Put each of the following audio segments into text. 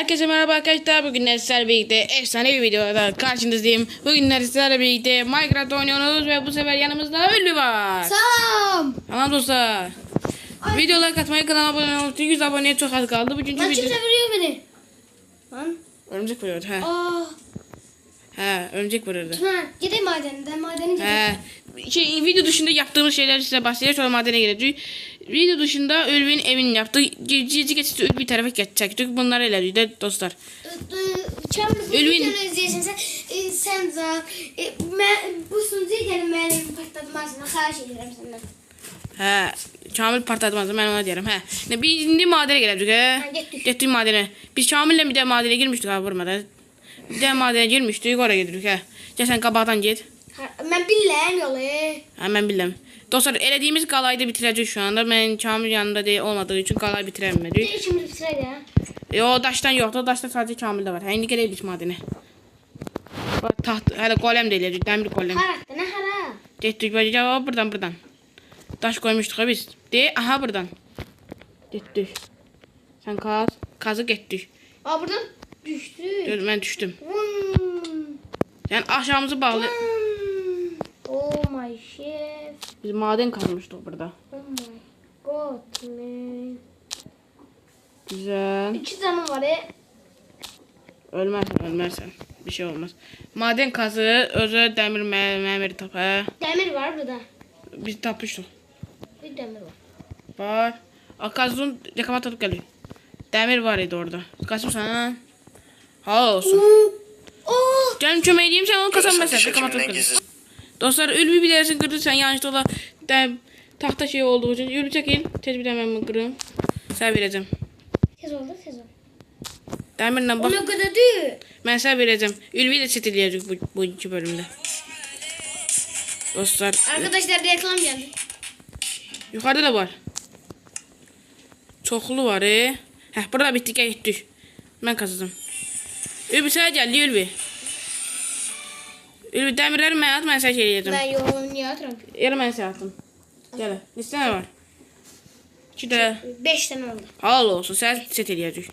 Herkese merhaba arkadaşlar. Bugün sizlerle birlikte efsane bir videoda karşınızdayım. Bugün sizlerle birlikte Minecraft oynuyoruz ve bu sefer yanımızda Ünlü var. Tamam. Tamam dostlar. Videolar katmayı kanala abone olmayı 100 aboneye çok az kaldı. Bugünkü Lan video... kimse vuruyor beni. Lan. Örümcek vuruyordu. He. Aa. He örümcek vuruyordu. Tuna gideyim madenden. Madene gideyim. He. Şey, video dışında yaptığımız şeyler size bahsedeceğiz. Sonra madene gireceğiz. Video dışında Ülvi'nin evini yaptık. Cici geçti Ülvi tarafa geçecektik. Bunları eledik dostlar. Çamlı bu Ülvin- videonu izleyeceksin sen. De e, bu sunucuya gelin benim patlatmazsın. Xahiş ederim senden. Hə, Kamil partlatmazdı, mən ona deyirəm. Hə. Nə biz indi madənə gələcək, hə? Getdik. Madənə. Biz Kamillə bir də madənə girmişdik ha vurmada. Bir də madənə girmişdik, ora gedirik, hə. Gəl sən qabaqdan get. Ben bilirəm yolu. Hə, mən bilirəm. Dostlar, elədiyimiz qalayı da bitirəcək şu anda. Mən Kamil yanında deyil olmadığı üçün qalayı bitirəmədik. Bir içimde bitireydi ha. Yo, daşdan yoxdur, daşda sadəcə Kamildə var. Hə, indi gələk biz madənə. Bax, taxt, hələ qoləm də eləyəcək, dəmir qoləm. Haratta ne hara? Getdik, böyle cevabı buradan buradan. Taş koymuştuk ha biz. De, aha buradan. Getdik. Sen kaz, kazı getdik. Aa buradan düştü. Dur, düştüm. Hmm. Sen aşağımızı bağlı. Oh my chef. Biz maden kazmıştık burada. Oh my god man. Güzel. İki canım var e. Ölmezsen, ölmezsen. Bir şey olmaz. Maden kazı, özü demir me memeri tapa. Demir var burada. Biz tapmıştık. Bir demir var. Var. Akazun yakamat atıp geliyor. Demir var idi orada. Kaçmışsan ha. Ha olsun. Oh. Canım çömeği diyeyim sen onu kazanmazsan. Diş Yakamat atıp geliyor. Dostlar ülbü kırdın sen yanlışlıkla de, tahta şey olduğu için ülbü çekil. Tez ben kırım. Sen vereceğim. Tez oldu tez oldu. Demirle bak. ne kadar değil. Ben sana vereceğim. Ülbü de setileyecek bu, bu iki bölümde. Dostlar Arkadaşlar reklam geldi. yukarıda da var. Çoklu var e. Heh burada bittik gittik. Ben kazandım. Ülbü sana geldi Ülbü. Ülbü demirleri ben at sana şey diyeceğim. Ben yolunu niye atıram ki? Yarın ben sana attım. Gel. Liste ne var? İki de. Beş tane oldu. Halal olsun. Sen set eləyəcək.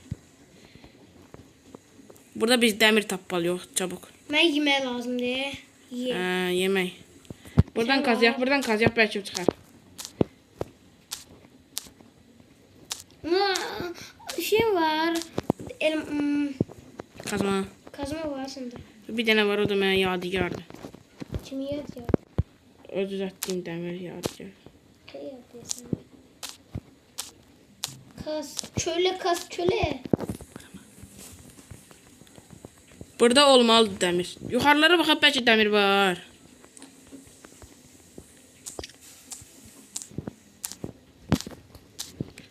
Burada biz dəmir tapmalıyıq çabuk. Ben yemeğe lazım diye. Ye. Hə, yemək. Buradan al. buradan kazıyaq bəlkə çıxar. Şey var. Elim, hmm, Kazma. kazma var sende. Bir dənə var, o da mənə yadigardır. Kimi yat ya? Öz düzəltdiyim dəmir yadigar. Kas. Köle kas köle. Burada olmalıdır dəmir. Yuxarılara baxaq bəlkə dəmir var.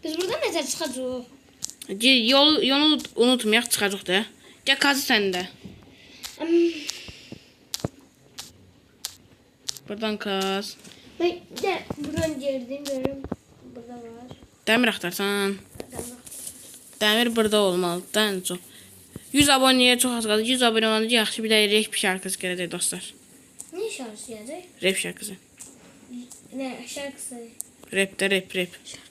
Biz buradan ne çıkacağız? Ge- Yol yolu unutmayaq çıxacaq da. Gəl kazı sən də. Hmm, Buradan kaz. Ben de buradan girdim görüyorum. Burada var. Dəmir axtarsan. Dəmir burada olmalıdır ən çox. 100 abunəyə çox az qaldı. 100 abunə olanda yaxşı bir də rep şarkısı gələcək dostlar. Ne şarkısı yazdı? Rep şarkısı. Ne şarkısı? Rap də rap rap. Şarkı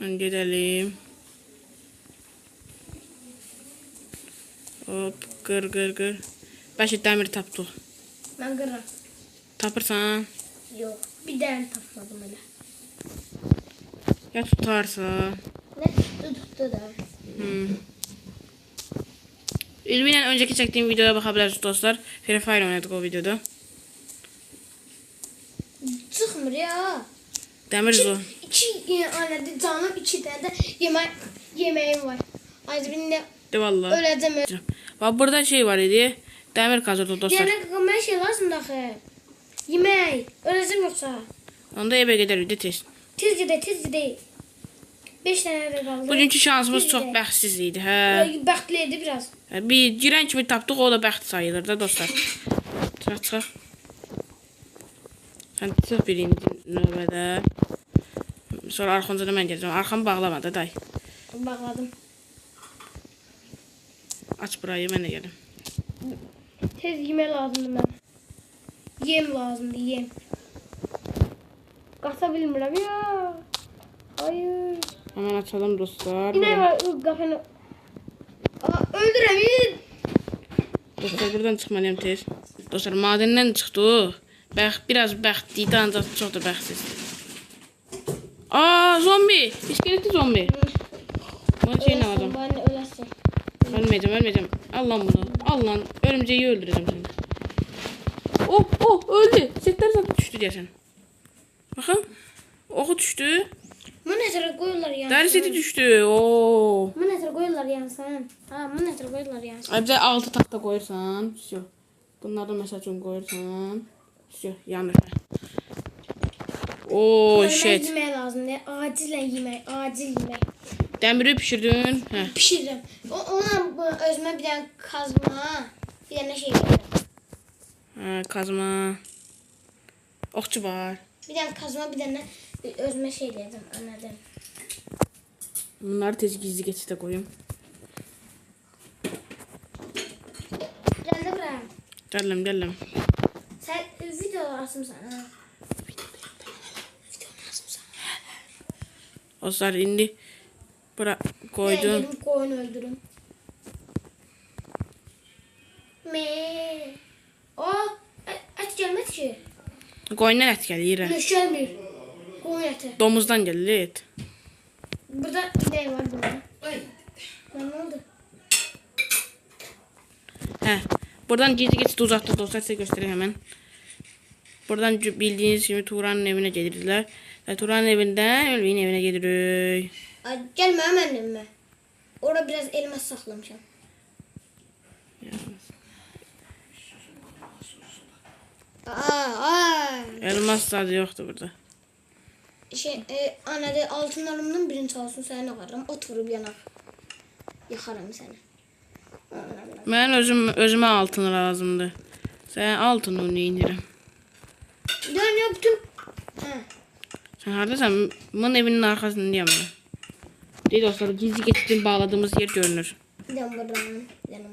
nedir? Mən gedəlim. Hop, qır qır qır. Bəlkə dəmir tapdıq. Ben kırarım. Tapırsan, Yok. Bir tane tapmadım öyle. ya tutarsa. Ne tuttu tuttu da. Hmm. Ülvi ilə öncəki çəkdiyim videoya baxa bilərsiniz dostlar. Free Fire oynadık o videoda. Çıkmır ya. Dəmir İki, zo. İki e, anladı canım iki tane de yeme yemeğim var. Ayrıca birinde De valla. öleceğim. öyle. Bax burada şey var idi. Dəmir kazırdı dostlar. Yemek yemek şey lazım da ki. Yemek. Öleceğim yoksa. Onda evə gedərik də tez. Tez gide tez gide. Beş tane de kaldı. Bugünkü şansımız Tez çox gide. bəxtsiz idi, hə. Böyle Bəxtliydi biraz. Bir girən kimi tapdıq, o da bəxt sayılır da dostlar. Çıx, çıx. Sən çıx birinci növbədə. Sonra arxanca da mən gələcəm. Arxamı bağlama da day. Bağladım. Aç burayı, mən də gəlim. Tez yeme lazımdı ben. Yem lazımdı yem. Qaça bilmirəm. Ya. Hayır. Hemen açalım dostlar. Yine var qafanı. Aa, öldürəm. Dostlar buradan çıkmalıyım tez. Dostlar madenden çıktı. Bəxt, biraz bəxtliydi ancaq çox da bəxtsiz. Aa zombi. İskeleti zombi. Onun şeyini aldım. Ben ölesin. Ölmeyeceğim ölmeyeceğim. Al lan bunu. Al lan. Örümceği öldüreceğim seni. Oh oh öldü. Setler zaten düştü diye sen. Bakın. Oku düştü. Monitora koyuyorlar yani. Ders seti düştü. Oo. Monitora koyuyorlar yani sen. Ha monitora koyuyorlar yani. Ay bize altı takta koyursan. Şu. Bunlardan mesela çok koyursan. Şu yanlış. Oo shit. yemək lazımdır. Acilən yemək, acil yemək. Demiri pişirdin. Heh. Pişirirəm. O ona bu özümə bir dənə kazma, bir dənə şey verirəm. Ha, kazma. Okçu var. Bir dənə kazma, bir dənə özümə şey dedim, anladım. Bunları tez gizli geçite koyayım. Gəldə bura. Geldim geldim. Sən e, video lazımsan ha. Video lazımsan. Dostlar indi. Mən koydum. gedim qoyun öldürüm. Me. O, et gəlmədi ki. Koyundan et gelir. Yox, gəlmir. Qoyun əti. Domuzdan gelir et. Burada inək var burada. Nə oldu? He. Buradan gizli geçit uzattı dostlar size göstereyim hemen. Buradan bildiğiniz gibi Turan'ın evine gelirdiler. Ve Turan'ın evinden Ölvi'nin evine gelirik. Ay, Gəlmə mənim evimə. Ora biraz elmas saxlamışam. Aa. Elmas tadı yoktu burada. Şey, e, anadı altınlarımdan birini çalsın səni ağarım. Ot vurub yanaq. Yaxaram səni. Ben özüm, özüme altın lazımdı. Sen altını indirim. Dön ya bütün... Ha. Sen haradasan? Bunun evinin arkasındayım ben. Değil dostlar gizli geçitin bağladığımız yer görünür. Bir buradan, buradan.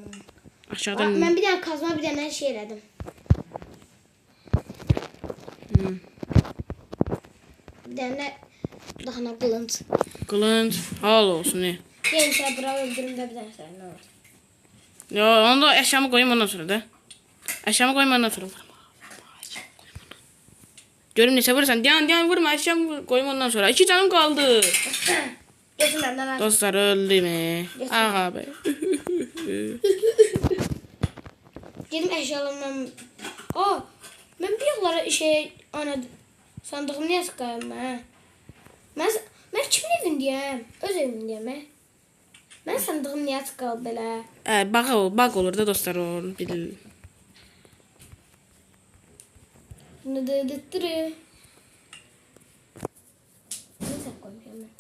Aşağıdan Mən bir dənə kazma, bir dənə şey elədim. Bir dənə daha qılınc. kılınç hal olsun. He. Gəlin sən bura öldürüm və bir dənə sən nə var? Ya onu da eşyamı koyayım ondan sonra da. Eşyamı koyayım ondan sonra. Görüm ne vurursan. Diyan diyan vurma eşyamı koyayım ondan sonra. İki canım kaldı. Götür məndən al. Dostlar öldü mü? Aha be. Gedim əşyalarımı. Aa, mən bir yoxlara şey ana sandığımı niyə sıxayım mən? Mən mən kimin evindəyəm? Öz evimdəyəm. mən. Mən sandığım niyə sıxal belə? e, bak, bak olur da dostlar o. Bil. Nəsə qoymuşam mən.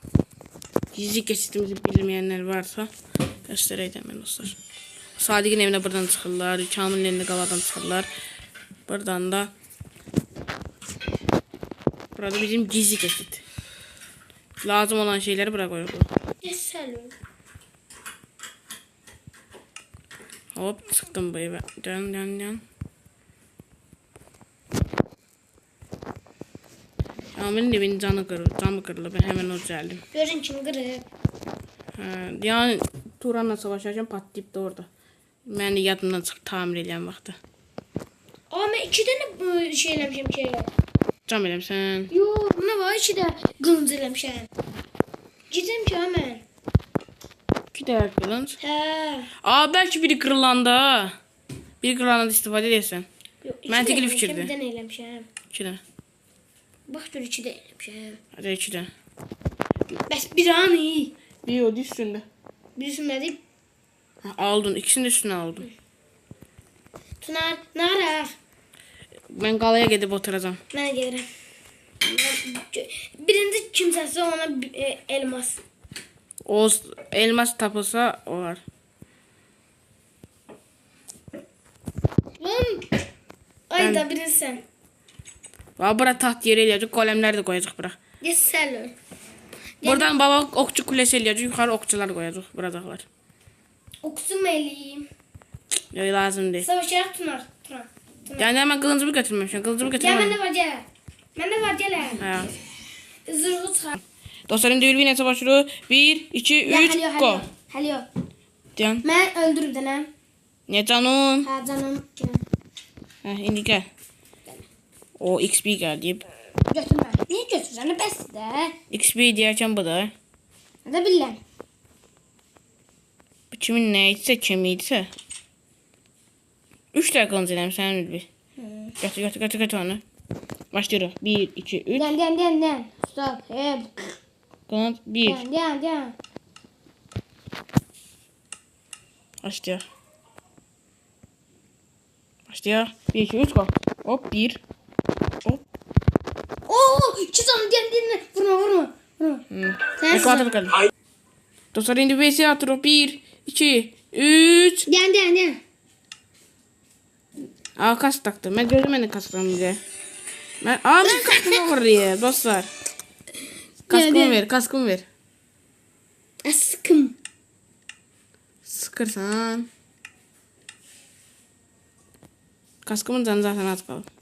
Gizli geçitimizi bilmeyenler varsa göstereyim hemen dostlar. Sadık'ın evine buradan çıkırlar. Kamil'in evine kaladan çıkırlar. Buradan da Burada bizim gizli geçit. Lazım olan şeyleri buraya koyuyoruz. Yesəlim. Hop çıktım bu eve. Dön dön dön. Kamil'in evinin canı kırıldı. Camı kırıldı. Ben hemen o geldim. Görün kim. Ha, yani Turan'la savaşarken patlayıp da orada. Ben de yadımdan çıkıp tamir edelim vakti. Aa, mən iki bu şey eləmişəm ki. Cam eləm sen. Yo, buna var iki də qılınc eləmişəm. Gedim ki, mən. İki de kılınç. Hə. Aa belki biri kırılanda. Biri edersen. Yo, iki Məntiqli də fikirdir. Bir dənə eləmişəm. İki de. Bax gör iki də eləmişəm. Hadi iki de. Bəs bir an iyi. Bir o üstünde. Birisi nədir? Ha, aldın. İkisini de üstüne aldın. Tunar, nara? Ben galaya gidip oturacağım. Mən gedirəm. Birinci kimsəsi ona bir- e, elmas. O elmas tapılsa o var. Lan. Ay Ben- da bilirsən. Va bura taht yeri eləyəcək. Golemlər də qoyacaq bura. Yesəl öl. Buradan baba okçu kulesi eləyəcək. Yuxarı okçular qoyacaq buradaklar. Okusum eləyim. Yox lazım deyil. Savaşaraq Tunar. Tunar. Yani hemen kılıncımı götürmemişim. Kılıncımı Gəl götürmem. məndə var gəl. Məndə var gələ. Ha. Zırhı çıxar. Dostlarım düğül bir neyse başlıyor. 1, 2, Ya, 3, hələ yox, hələ go. yox. Can. Mən öldürüb dənəm. Ne canın? Hə canım. Ha, indi gel. O XP geldi. Götürmə. Niyə götürürsən? Bəsdir də. XP diyerken bu da. Nə bilirəm. Bu kimin neyse kimiyse. 3 dakikanız edelim sen bir. Götür götür götür götür onu. Başlıyor. 1, 2, 3. Dən, dən, dən, dən. Stop. Hep. Kanat 1. Dən, dən, dən. Başlıyor. Başlıyor. 1, 2, 3 go. Hop 1. İki dən, dən. Vurma, vurma. Vurma. Hmm. Sen Ekvator bakalım. Dostlar indi VS atıyor. 1, 2, 3. Dən, dən, dən. Aa kas taktı. Ben gördüm beni kastan bile. Ben, aa bir kaskımı vuruyor dostlar. Kaskımı Geldi. ver, kaskımı ver. Əskım. Sıkırsan. Kaskımın zaten az kaldı.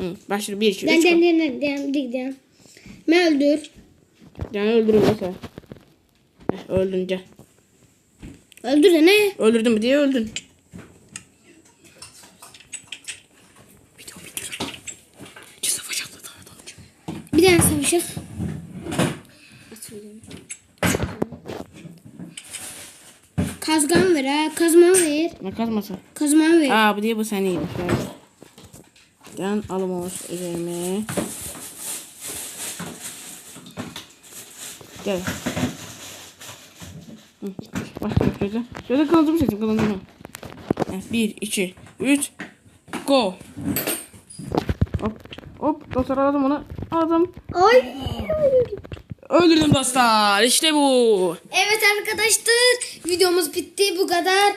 Hı, başlıyor 1, 2, 3. Dən, dən, dən, dən, dən, dik, dən. Mən öldür. Yani öldürün mesela. Eh, öldün gel. Öldür də nə? Öldürdün mü diye öldün. Bir dənə savaşıq. Kazgan ver ha. Kazma ver. Ne kazması? Kazma ver. Aa bu diye bu seneymiş. Evet. Can alamos üzerine. Gel. Bak şöyle. Şöyle çektim kılıcımı. Evet, bir, iki, üç. Go. Hop. Hop. Dostlar aldım onu. Aldım. Ay. Öldürdüm dostlar. İşte bu. Evet arkadaşlar videomuz bitti bu kadar.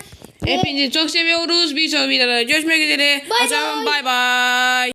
Hepinizi çok seviyoruz. Bir sonraki videoda görüşmek üzere. Bay O zaman bay. bay.